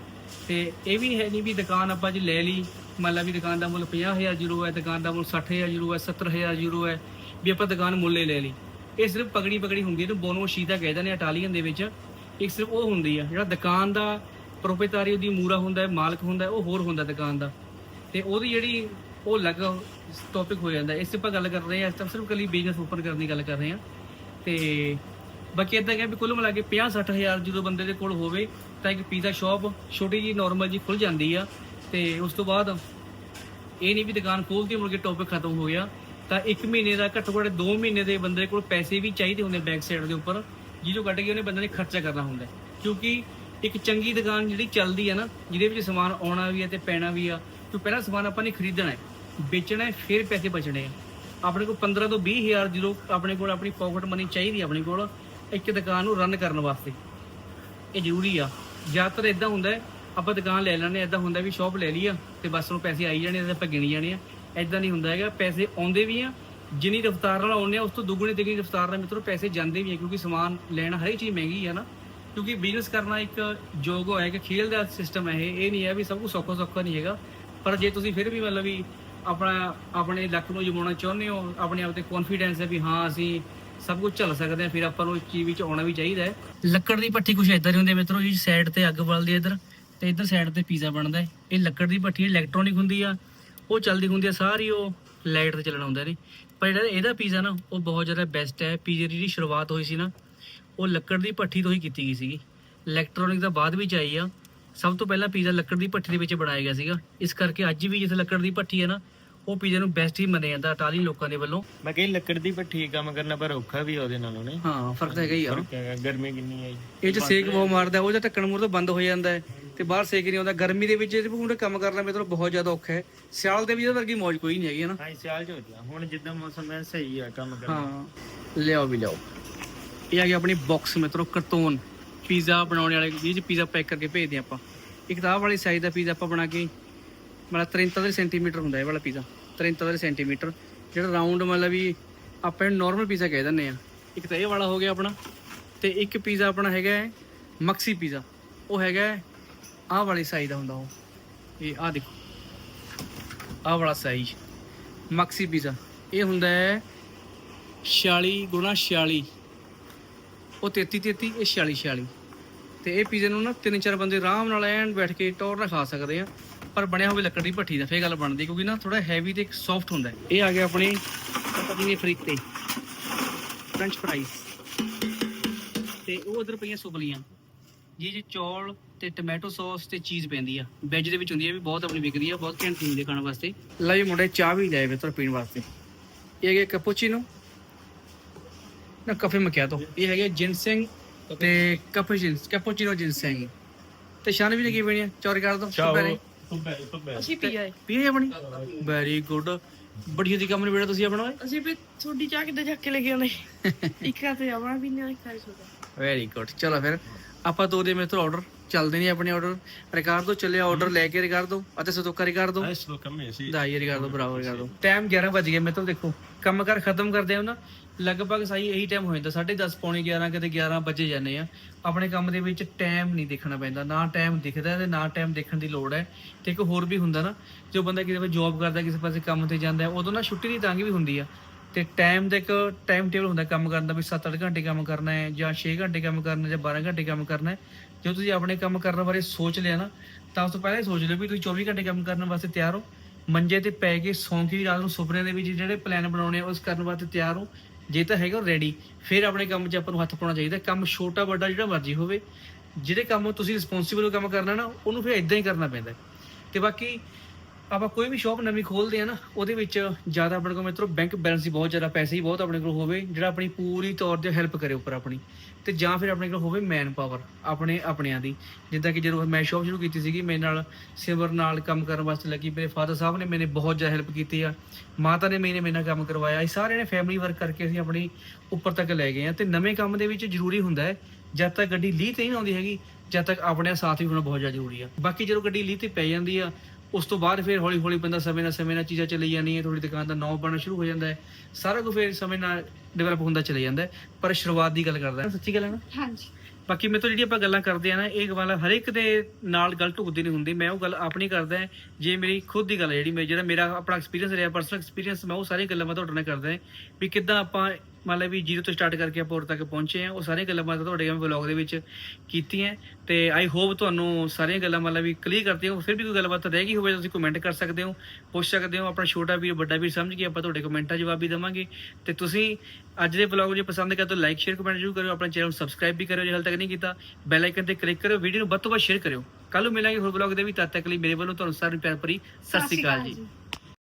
ਤੇ ਇਹ ਵੀ ਹੈ ਨਹੀਂ ਵੀ ਦੁਕਾਨ ਆਪਾਂ ਜੇ ਲੈ ਲਈ ਮੰਨ ਲਾ ਵੀ ਦੁਕਾਨ ਦਾ ਮੁੱਲ 50000 ਯੂਰੋ ਹੈ, ਦੁਕਾਨ ਦਾ ਮੁੱਲ 60000 ਯੂਰੋ ਹੈ 70000 ਯੂਰੋ ਹੈ ਵੀ ਆਪਾਂ ਦੁਕਾਨ ਮੁੱਲੇ ਲੈ ਲਈ। ਇਹ ਸਿਰਫ ਪਗੜੀ ਪਗੜੀ ਹੁੰਦੀ ਹੈ ਤੇ ਬੋਨੋ ਸ਼ੀਦਾ ਕਹਿੰਦੇ ਨੇ ਇਟਾਲੀਅਨ ਦੇ ਵਿੱਚ। ਇੱਕ ਸਿਰਫ ਉਹ ਹੁੰਦੀ ਆ, ਜਿਹੜਾ ਦੁਕਾਨ ਦਾ ਪ੍ਰੋਪਰੀਟਾਰੀ ਉਹਦੀ ਮੂਰਾ ਹੁੰਦਾ ਹੈ, ਮਾਲਕ ਹੁੰਦਾ ਹੈ, ਉਹ ਹੋਰ ਹੁੰਦਾ ਦੁਕਾਨ ਦਾ। ਤੇ ਉਹਦੀ ਜਿਹੜੀ ਉਹ ਅਲੱਗ ਟੌਪਿਕ ਹੋ ਜਾਂਦਾ। ਇਸ ਤੇ ਆਪਾਂ ਗੱਲ ਕਰ ਰਹੇ ਹਾਂ, ਇਸ ਤਰ੍ਹਾਂ ਸਿਰਫ ਕੱਲੀ ਬਿਜ਼ਨਸ ਓਪਨ ਕਰਨ ਦੀ ਗੱਲ ਕਰ ਰਹੇ ਹਾਂ। ਤੇ ਬਾਕੀ ਇਦਾਂ ਕਿ ਵੀ ਕੁੱਲ ਮਿਲਾ ਕੇ 50 60 ਹਜ਼ਾਰ ਜਦੋਂ ਬੰਦੇ ਦੇ ਕੋਲ ਹੋਵੇ, ਤਾਂ ਇੱਕ ਪੀਜ਼ਾ ਸ਼ਾਪ ਛੋਟੀ ਜੀ ਨਾਰਮਲ ਜੀ ਖੁੱਲ ਜਾਂਦੀ ਆ। ਤੇ ਉਸ ਤੋਂ ਬਾਅਦ ਇਹ ਨਹੀਂ ਵੀ ਦੁਕਾਨ ਖੋਲਦੀ ਮੁੜ ਕੇ ਟੌਪਿਕ ਖਤਮ ਹੋ ਗਿਆ। ਤਾਂ 1 ਮਹੀਨੇ ਦਾ ਘੱਟੋ ਘੱਟ 2 ਮਹੀਨੇ ਦੇ ਬੰਦੇ ਕੋਲ ਪੈਸੇ ਵੀ ਚਾਹੀਦੇ ਹੁੰਦੇ ਬੈਕ ਸਾਈਡ ਦੇ ਉੱਪਰ ਜਿਹਨੂੰ ਕੱਢ ਕੇ ਉਹਨੇ ਬੰਦੇ ਨੇ ਖਰਚਾ ਕਰਨਾ ਹੁੰਦਾ। ਕਿਉਂਕਿ ਇੱਕ ਚੰਗੀ ਦੁਕਾਨ ਜਿਹੜੀ ਚੱਲਦੀ ਹੈ ਨਾ, ਜਿਹਦੇ ਵਿੱਚ ਸਮਾਨ ਆਉਣਾ ਵੀ ਹੈ ਤੇ ਪੈਣਾ ਵੀ ਆ, ਕਿਉਂ ਪਹਿਲਾਂ ਸਮਾਨ ਆਪਾਂ ਨੇ ਖਰੀਦਣਾ ਹੈ, ਵੇਚਣਾ ਹੈ, ਫਿਰ ਪੈਸੇ ਬਚਣੇ ਆ। ਆਪਣੇ ਕੋਲ 15 ਤੋਂ 20 ਹਜ਼ਾਰ ਜਦੋਂ ਆਪਣੇ ਕੋਲ ਆਪਣੀ ਪਾਕਟ ਮਨੀ ਚਾਹੀਦੀ ਆਪਣੇ ਕੋਲ, ਇੱਕ ਦੁਕਾਨ ਨੂੰ ਰਨ ਕਰਨ ਵਾਸਤੇ। ਇਹ ਜ਼ਰੂਰੀ ਆ। ਜ਼ਿਆਦਾਤਰ ਇਦਾਂ ਹੁੰਦਾ ਆਪਾਂ ਦੁਕਾਨ ਲੈ ਲੈਣੇ ਇਦਾਂ ਹੁੰਦਾ ਵੀ ਸ਼ਾਪ ਲੈ ਲਈ ਆ ਤੇ ਬਸ ਨੂੰ ਪੈਸੇ ਆਈ ਜਾਣੇ ਤੇ ਆਪਾਂ ਗਿਣੀ ਜਾਣੇ ਆ। ਇਦਾਂ ਨਹੀਂ ਹੁੰਦਾ ਹੈਗਾ, ਪੈਸੇ ਆਉਂਦੇ ਵੀ ਆ, ਜਿੰਨੀ ਰਫਤਾਰ ਨਾਲ ਆਉਂਦੇ ਆ, ਉਸ ਤੋਂ ਦੁੱਗਣੀ ਤਿੱਗਣੀ ਰਫਤਾਰ ਨਾਲ ਮਿੱਤਰੋ ਪੈਸੇ ਜਾਂਦੇ ਵੀ ਆ, ਕਿਉਂਕਿ ਸਮਾਨ ਲੈਣਾ ਹਰ ਇੱਕ ਚੀਜ਼ ਮਹਿੰਗੀ ਆ ਨਾ। ਕਿਉਂਕਿ ਬਿਜ਼ਨਸ ਕਰਨਾ ਇੱਕ ਜੋਗ ਹੋਇਆ ਕਿ ਖੇਲ ਦਾ ਸਿਸਟਮ ਹੈ ਇਹ ਇਹ ਨਹੀਂ ਹੈ ਵੀ ਸਭ ਕੁਝ ਸੌਖਾ ਸੌਖਾ ਨਹੀਂ ਹੈਗਾ। ਪਰ ਜੇ ਤੁਸੀਂ ਫਿਰ ਵੀ ਮਤਲਬ ਵੀ ਆਪਣਾ, ਆਪਣੇ ਲੱਕ ਨੂੰ ਜਮਾਉਣਾ ਚਾਹੁੰਦੇ ਹੋ, ਆਪਣੇ ਆਪ ਤੇ ਕੌਨਫੀਡੈਂਸ ਹੈ ਵੀ ਹਾਂ, ਅਸੀਂ ਸਭ ਕੁਝ ਝੱਲ ਸਕਦੇ ਹਾਂ, ਫਿਰ ਆਪਾਂ ਨੂੰ ਇਸ ਚੀਜ਼ ਵਿੱਚ ਆਉਣਾ ਵੀ ਚਾਹੀਦਾ ਹੈ। ਲੱਕੜ ਦੀ ਭੱਠੀ ਕੁਛ ਇਦਾਂ ਦੀ ਹੁੰਦੀ ਹੈ ਮਿੱਤਰੋ, ਜੀ ਸਾਈਡ ਤੇ ਅੱਗ ਬਲਦੀ ਹੈ ਇਧਰ, ਤੇ ਇਧਰ ਸਾਈਡ ਤੇ ਪੀਜ਼ਾ ਬਣਦਾ ਹੈ। ਇਹ ਲੱਕੜ ਦੀ ਭੱਠੀ ਇਲੈਕਟ੍ਰੋਨਿਕ ਹੁੰਦੀ ਆ। ਉਹ ਚੱਲਦੀ ਹੁੰਦੀ ਆ ਸਾਰੀ ਉਹ ਲਾਈਟ ਤੇ ਚੱਲਣਾ ਹੁੰਦਾ ਨੇ। ਪਰ ਜਿਹੜਾ ਇਹਦਾ ਪੀਜ਼ਾ ਨਾ ਉਹ ਬਹੁਤ ਜ਼ਿਆਦਾ ਬੈਸਟ ਹੈ। ਪੀਜ਼ੇ ਦੀ ਜਿਹੜੀ ਸ਼ੁਰੂਆਤ ਹੋਈ ਸੀ ਨਾ ਉਹ ਲੱਕੜ ਦੀ ਭੱਠੀ ਤੋਂ ਹੀ ਕੀਤੀ ਗਈ ਸੀਗੀ। ਇਲੈਕਟ੍ਰੋਨਿਕ ਦਾ ਬਾਅਦ ਵਿੱਚ ਆਈ ਆ। ਸਭ ਤੋਂ ਪਹਿਲਾਂ ਪੀਜ਼ਾ ਲੱਕੜ ਦੀ ਭੱਠੀ ਦੇ ਵਿੱਚ ਬਣਾਇਆ ਗਿਆ ਸੀਗਾ। ਇਸ ਕਰਕੇ ਅੱਜ ਵੀ ਜਿੱਥੇ ਲੱਕੜ ਦੀ ਭੱਠੀ ਹੈ ਨਾ ਉਹ ਪੀਜ਼ੇ ਨੂੰ ਬੈਸਟ ਹੀ ਮੰਨਿਆ ਜਾਂਦਾ ਇਟਾਲੀ ਲੋਕਾਂ ਦੇ ਵੱਲੋਂ।
ਮੈਂ ਕਹੀ ਲੱਕੜ ਦੀ ਭੱਠੀ ਕੰਮ ਕਰਨਾ ਪਰ ਔਖਾ ਵੀ ਉਹਦੇ ਨਾਲੋਂ ਨੇ
ਹਾਂ ਫ਼ਰਕ ਤਾਂ ਹੈਗਾ ਹੀ ਆ।
ਗਰਮੀ ਕਿੰਨੀ ਹੈ ਜੀ।
ਇਹ ਚ ਸੇਕ ਬਹੁਤ ਮਾਰਦਾ ਉਹ ਜਾਂ ਢੱਕਣ ਮੂਰ ਤੋਂ ਬੰਦ ਹੋ ਜਾਂਦਾ ਹੈ। ਤੇ ਬਾਹਰ ਸੇਕ ਨਹੀਂ ਆਉਂਦਾ। ਗਰਮੀ ਦੇ ਵਿੱਚ ਇਹਦੇ ਪੂਰੇ ਕੰਮ ਕਰਨਾ ਮੇਰੇ ਤੋਂ ਬਹੁਤ ਜ਼ਿਆਦਾ ਔਖਾ ਹੈ। ਸਿਆਲ ਦੇ ਵੀ ਇਹਦੇ ਵਰਗੀ ਮੌਜ ਕੋਈ ਨਹੀਂ ਹੈਗੀ ਨਾ?
ਹਾਂ ਸਿਆਲ ਚ ਹੋ ਗਿਆ। ਹੁਣ ਜਿੱਦਾਂ ਮੌਸਮ ਹੈ ਸਹੀ ਆ ਕੰਮ ਕਰਨਾ।
ਹਾਂ। ਲਿਆਓ ਵੀ ਲਿਆਓ। ਇਹ ਆ ਗਿਆ ਆਪਣੀ ਬਾਕਸ ਮਿੱਤਰੋ ਕਰਤੂਨ। ਪੀਜ਼ਾ ਬਣਾਉਣ ਵਾਲੇ ਜਿਹਦੇ ਚ ਪੀਜ਼ਾ ਪੈਕ ਕਰਕੇ ਭੇਜਦੇ ਆਪਾਂ। ਇੱਕ ਤਾਂ ਵਾਲੀ ਸਾਈਜ਼ ਦਾ ਪੀਜ਼ਾ ਆਪਾਂ ਬਣਾ ਕੇ ਮਤਲਬ 73 ਸੈਂਟੀਮੀਟਰ ਹੁੰਦਾ ਇਹ ਵਾਲਾ ਪੀਜ਼ਾ। 73 ਸੈਂਟੀਮੀਟਰ ਜਿਹੜਾ ਰਾਉਂਡ ਮਤਲਬ ਵੀ ਆਪਾਂ ਨਾਰਮਲ ਪੀਜ਼ਾ ਕਹਿ ਦਿੰਦੇ ਆ ਇੱਕ ਤਾਂ ਇਹ ਵਾਲਾ ਹੋ ਗਿਆ ਆਪਣਾ ਤੇ ਇੱਕ ਪੀਜ਼ਾ ਆਪਣਾ ਹੈਗਾ ਮਕਸੀ ਪੀਜ਼ਾ। ਉਹ ਹੈਗਾ ਆਹ ਵਾਲੇ ਸਾਈਜ਼ ਦਾ ਹੁੰਦਾ ਉਹ। ਇਹ ਆਹ ਦੇਖੋ। ਆਹ ਵਾਲਾ ਸਾਈਜ਼ ਮਕਸੀ ਪੀਜ਼ਾ ਇਹ ਹੁੰਦਾ ਹੈ 46 ਗੁਣਾ 46 ਉਹ 33 33 ਇਹ 46 46 ਤੇ ਇਹ ਪੀਜ਼ੇ ਨੂੰ ਨਾ ਤਿੰਨ ਚਾਰ ਬੰਦੇ ਆਰਾਮ ਨਾਲ ਐਨ ਬੈਠ ਕੇ ਟੌਰ ਨਾਲ ਖਾ ਸਕਦੇ ਆ। ਪਰ ਬਣਿਆ ਹੋਵੇ ਲੱਕੜ ਦੀ ਭੱਠੀ ਦਾ, ਫੇਰ ਗੱਲ ਬਣਦੀ ਕਿਉਂਕਿ ਨਾ ਥੋੜਾ ਹੈਵੀ ਤੇ ਸੌਫਟ ਹੁੰਦਾ ਇਹ ਆ ਗਿਆ ਆਪਣੇ ਪਤਾ ਨਹੀਂ ਫਰੀਤੇ। ਫ੍ਰੈਂਚ ਫਰਾਈਜ਼ ਤੇ ਉਹ ਉਧਰ ਪਈਆਂ ਸੁਪਲੀਆਂ ਜੀ ਜੀ ਚੌਲ ਤੇ ਟੋਮੈਟੋ ਸੌਸ ਤੇ ਚੀਜ਼ ਪੈਂਦੀ ਆ। ਵੈਜ ਦੇ ਵਿੱਚ ਹੁੰਦੀ ਆ ਵੀ ਬਹੁਤ ਆਪਣੀ ਵਿਕਦੀ ਆ ਬਹੁਤ ਘੈਂਟ ਹੁੰਦੀ ਆ ਖਾਣ ਵਾਸਤੇ। ਲੈ ਵੀ ਮੁੰਡੇ ਚਾਹ ਵੀ ਲੈ ਮਿੱਤਰ ਪੀਣ ਵਾਸਤੇ। ਇਹ ਹੈਗੇ ਕੈਪੂਚੀਨੋ ਨਾ ਕਾਫੇ ਮਕਿਆਤੋ ਇਹ ਹੈਗੇ ਜਿੰਸੈਂਗ ਤੇ ਕੈਪੂਚੀਨ ਕੈਪੂਚੀਨੋ ਜਿੰਸੈਂਗ ਤੇ ਸ਼ਾਨ ਵੀ ਲੱਗੀ ਪਈ ਆ ਚੌਰ ਕਰ ਦੋ ਦੁਪਹਿਰੇ।
ਅਸੀਂ ਪੀ ਆਏ।
ਪੀਏ ਆਪਣੀ? ਵੈਰੀ ਗੁੱਡ ਬੜੀ ਦੀ ਕੰਮ ਨੇ ਬੇੜਾ ਤੁਸੀਂ ਆਪਣਾ।
ਅਸੀਂ ਵੀ ਤੁਹਾਡੀ ਚਾਹ ਕਿੱਦਾਂ ਚੱਕ ਕੇ ਲੈ ਕੇ ਆਉਣੇ? ਇੱਕ ਰਾਤ ਜਾਵਣਾ ਵੀ ਨਹੀਂ ਖਾਈ ਸਕਦਾ
ਵੈਰੀ ਗੁੱਡ ਚਲੋ ਫਿਰ ਆਪਾਂ ਦੋ ਦੇ ਮੇਰੇ ਤੋਂ ਆਰਡਰ ਚੱਲਦੇ ਨੇ ਆਪਣੇ ਆਰਡਰ ਰਿਕਾਰਡ ਚੱਲਿਆ ਆਰਡਰ ਲੈ ਕੇ ਰਿਕਾਰਡ ਦੋ ਅਤੇ ਸਤੋਕਾ ਰਿਕਾਰਡ ਦੋ
ਇਸ ਲੋਕਾਂ ਮੇ ਸੀ।
ਦਾ ਇਹ ਰਿਕਾਰਡ ਦੋ ਬਰਾਬਰ ਰਿਕਾਰਡ ਦੋ ਟਾਈਮ 11 ਵਜ ਮੇਰੇ ਤੋਂ ਦੇਖੋ। ਕੰਮ ਕਰ ਖਤਮ ਕਰਦੇ ਹਾਂ ਨਾ ਲਗਭਗ ਸਹੀ ਇਹੀ ਟਾਈਮ ਹੋ ਜਾਂਦਾ। 10:30 ਪੌਣੇ 11 ਕਿਤੇ 11 ਵਜੇ ਜਾਂਦੇ ਆ। ਆਪਣੇ ਕੰਮ ਦੇ ਵਿੱਚ ਟਾਈਮ ਨਹੀਂ ਦੇਖਣਾ ਪੈਂਦਾ। ਨਾ ਟਾਈਮ ਦਿਖਦਾ ਤੇ ਨਾ ਟਾਈਮ ਦੇਖਣ ਦੀ ਲੋੜ ਹੈ। ਤੇ ਇੱਕ ਹੋਰ ਵੀ ਹੁੰਦਾ ਨਾ ਜੋ ਬੰਦਾ ਪਾਸੇ ਜੌਬ ਕਰਦਾ ਕਿਸੇ ਪਾਸੇ ਕੰਮ ਤੇ ਜਾਂਦਾ ਹੈ, ਉਦੋਂ ਨਾ ਛੁੱਟੀ ਦੀ ਤੰਗ ਵੀ ਹੁੰਦੀ ਆ। ਤੇ ਟਾਈਮ ਦਾ ਇੱਕ ਟਾਈਮ ਟੇਬਲ ਹੁੰਦਾ ਕੰਮ ਕਰਨ ਦਾ ਵੀ 7-8 ਘੰਟੇ ਕੰਮ ਕਰਨਾ ਹੈ ਜਾਂ 6 ਘੰਟੇ ਕੰਮ ਕਰਨਾ ਜਾਂ 12 ਘੰਟੇ ਕੰਮ ਕਰਨਾ ਹੈ। ਜੇ ਤੁਸੀਂ ਆਪਣੇ ਕੰਮ ਕਰਨ ਬਾਰੇ ਸੋਚ ਲਿਆ ਨਾ, ਤਾਂ ਉਸ ਤੋਂ ਪਹਿਲਾਂ ਹੀ ਸੋਚ ਲਿਓ ਵੀ ਤੁਸੀਂ 24 ਘੰਟੇ ਕੰਮ ਕਰਨ ਵਾਸਤੇ ਤਿਆਰ ਹੋ। ਮੰਜੇ ਤੇ ਪੈ ਕੇ ਸੌਂ ਕੇ ਰਾਤ ਨੂੰ ਸੁਪਨੇ ਦੇ ਵਿੱਚ ਜਿਹੜੇ ਪਲਾਨ ਬਣਾਉਣੇ ਆ, ਉਸ ਕਰਨ ਵਾਸਤੇ ਤਿਆਰ ਹੋ। ਜੇ ਤਾਂ ਹੈਗਾ ਰੈਡੀ ਫਿਰ ਆਪਣੇ ਕੰਮ 'ਚ ਆਪਾਂ ਨੂੰ ਹੱਥ ਪਾਉਣਾ ਚਾਹੀਦਾ। ਕੰਮ ਛੋਟਾ ਵੱਡਾ ਜਿਹੜਾ ਮਰਜ਼ੀ ਹੋਵੇ। ਜਿਹੜੇ ਕੰਮ ਤੁਸੀਂ ਰਿਸਪੌਂਸਿਬਲ ਕੰਮ ਕਰਨਾ ਨਾ, ਉਹਨੂੰ ਫਿਰ ਇਦਾਂ ਹੀ ਕਰਨਾ ਪੈਂਦਾ। ਹੈ। ਤੇ ਬਾਕੀ ਆਪਾਂ ਕੋਈ ਵੀ ਸ਼ੌਪ ਨਵੀਂ ਖੋਲਦੇ ਆ ਨਾ, ਉਹਦੇ ਵਿੱਚ ਜ਼ਿਆਦਾ ਆਪਣੇ ਕੋਲ ਮਿੱਤਰੋ ਬੈਂਕ ਬੈਲੈਂਸ ਹੀ ਬਹੁਤ ਜ਼ਿਆਦਾ ਪੈਸੇ ਹੀ ਬਹੁਤ ਆਪਣੇ ਕੋਲ ਹੋਵੇ, ਜਿਹੜਾ ਆਪਣੀ ਪੂਰੀ ਤੌਰ ਤੇ ਹੈਲਪ ਕਰੇ ਉੱਪਰ ਆਪਣੀ। ਤੇ ਜਾਂ ਫਿਰ ਆਪਣੇ ਕੋਲ ਹੋਵੇ ਮੈਨ ਪਾਵਰ ਆਪਣੇ ਆਪਣਿਆਂ ਦੀ। ਜਿੱਦਾਂ ਕਿ ਜਦੋਂ ਮੈਂ ਸ਼ੌਪ ਸ਼ੁਰੂ ਕੀਤੀ ਸੀਗੀ, ਮੇਰੇ ਨਾਲ ਸਿਮਰ ਨਾਲ ਕੰਮ ਕਰਨ ਵਾਸਤੇ ਲੱਗੀ, ਮੇਰੇ ਫਾਦਰ ਸਾਹਿਬ ਨੇ ਮੈਨੇ ਬਹੁਤ ਜ਼ਿਆਦਾ ਹੈਲਪ ਕੀਤੀ ਆ। ਮਾਤਾ ਨੇ ਮੈਨੇ ਮੇਰੇ ਨਾਲ ਕੰਮ ਕਰਵਾਇਆ, ਇਹ ਸਾਰਿਆਂ ਨੇ ਫੈਮਿਲੀ ਵਰਕ ਕਰਕੇ ਅਸੀਂ ਆਪਣੀ ਉੱਪਰ ਤੱਕ ਲੈ ਗਏ ਆ। ਤੇ ਨਵੇਂ ਕੰਮ ਦੇ ਵਿੱਚ ਜ਼ਰੂਰੀ ਹੁੰਦਾ ਹੈ, ਜਦ ਤੱਕ ਗੱਡੀ ਲੀਹ ਤੇ ਨਹੀਂ ਆਉਂਦੀ ਹੈਗੀ, ਜਦ ਤੱਕ ਆਪਣੇ ਸਾਥ ਵੀ ਹੋਣਾ ਬਹੁਤ ਜ਼ਿਆਦਾ ਜ਼ਰੂਰੀ ਆ। ਬਾਕੀ ਜਦੋਂ ਗੱਡੀ ਲੀਹ ਤੇ ਪੈ ਜਾਂਦੀ ਆ ਉਸ ਤੋਂ ਬਾਅਦ ਫਿਰ ਹੌਲੀ ਹੌਲੀ ਬੰਦਾ ਸਮੇਂ ਨਾਲ ਸਮੇਂ ਨਾਲ ਚੀਜ਼ਾਂ ਚੱਲੀ ਜਾਂਦੀਆਂ ਥੋੜੀ ਦੁਕਾਨ ਦਾ ਨੌ ਬਣਨਾ ਸ਼ੁਰੂ ਹੋ ਜਾਂਦਾ ਹੈ। ਸਾਰਾ ਕੁਝ ਫਿਰ ਸਮੇਂ ਨਾਲ ਡਿਵੈਲਪ ਹੁੰਦਾ ਚਲੇ ਜਾਂਦਾ ਪਰ ਸ਼ੁਰੂਆਤ ਦੀ ਗੱਲ ਕਰਦਾ ਸੱਚੀ ਗੱਲ ਹੈ ਨਾ?
ਹਾਂਜੀ।
ਬਾਕੀ ਮੇਰੇ ਤੋਂ ਜਿਹੜੀ ਆਪਾਂ ਗੱਲਾਂ ਕਰਦੇ ਆ ਨਾ ਇਹ ਗੱਲ ਹਰ ਇੱਕ ਦੇ ਨਾਲ ਗੱਲ ਢੁਕਦੀ ਨਹੀਂ ਹੁੰਦੀ। ਮੈਂ ਉਹ ਗੱਲ ਆਪਣੀ ਕਰਦਾ ਹਾਂ। ਜੇ ਮੇਰੀ ਖੁਦ ਦੀ ਗੱਲ ਹੈ ਜਿਹੜੀ ਮੈਂ ਜਿਹੜਾ ਮੇਰਾ ਆਪਣਾ ਐਕਸਪੀਰੀਅੰਸ ਰਿਹਾ ਪਰਸਨਲ ਐਕਸਪੀਰੀਅੰਸ ਮੈਂ ਉਹ ਸਾਰੀਆਂ ਗੱਲਾਂ ਮੈਂ ਤੁਹਾਡੇ ਨਾਲ ਕਰਦਾ ਹਾਂ ਵੀ ਕਿੱਦਾਂ ਆਪਾਂ ਮੰਨ ਲਓ ਵੀ ਜੀਰੋ ਤੋਂ ਸਟਾਰਟ ਕਰਕੇ ਆਪਾਂ ਉਰ ਤੱਕ ਪਹੁੰਚੇ ਆ ਉਹ ਸਾਰੀਆਂ ਗੱਲਾਂ ਮੈਂ ਤੁਹਾਡੇ ਨਾਲ ਵਲੌਗ ਦੇ ਵਿੱਚ ਕੀਤੀਆਂ ਤੇ ਆਈ ਹੋਪ ਤੁਹਾਨੂੰ ਸਾਰੀਆਂ ਗੱਲਾਂ ਮੰਨ ਲਓ ਵੀ ਕਲੀਅਰ ਕਰਤੀਆਂ ਹੋ ਫਿਰ ਵੀ ਕੋਈ ਗੱਲਬਾਤ ਰਹਿ ਗਈ ਹੋਵੇ ਤੁਸੀਂ ਕਮੈਂਟ ਕਰ ਸਕਦੇ ਹੋ ਪੁੱਛ ਸਕਦੇ ਹੋ ਆਪਣਾ ਛੋਟਾ ਵੀਰ ਵੱਡਾ ਵੀਰ ਸਮਝ ਕੇ ਆਪਾਂ ਤੁਹਾਡੇ ਕਮੈਂਟਾਂ ਜਵਾਬ ਵੀ ਦੇਵਾਂਗੇ। ਤੇ ਤੁਸੀਂ ਅੱਜ ਦੇ ਵਲੌਗ ਜੇ ਪਸੰਦ ਕਰਦੇ ਤਾਂ ਲਾਈਕ ਸ਼ੇਅਰ ਕਮੈਂਟ ਜ਼ਰੂਰ ਕਰਿਓ ਆਪਣਾ ਚੈਨਲ ਨੂੰ ਸਬਸਕ੍ਰਾਈਬ ਵੀ ਕਰਿਓ ਜੇ ਹਾਲ ਤੱਕ ਨਹੀਂ ਕੀਤਾ ਬੈਲ ਆਈਕਨ ਤੇ ਕਲਿੱਕ ਕਰਿਓ ਵੀਡੀਓ ਨੂੰ ਵੱਧ ਤੋਂ ਵੱਧ ਸ਼ੇਅਰ ਕਰਿਓ। ਕੱਲ ਨੂੰ ਮਿਲਾਂਗੇ ਹੋਰ ਵਲੌਗ ਦੇ ਵੀ ਤਦ ਤੱਕ ਲਈ ਮੇਰੇ ਵੱਲੋਂ ਤੁਹਾਨੂੰ ਸਾਰਿਆਂ ਨੂੰ ਪਿਆਰ ਭਰੀ ਸਤਿ ਸ਼੍ਰੀ ਅਕਾਲ ਜੀ।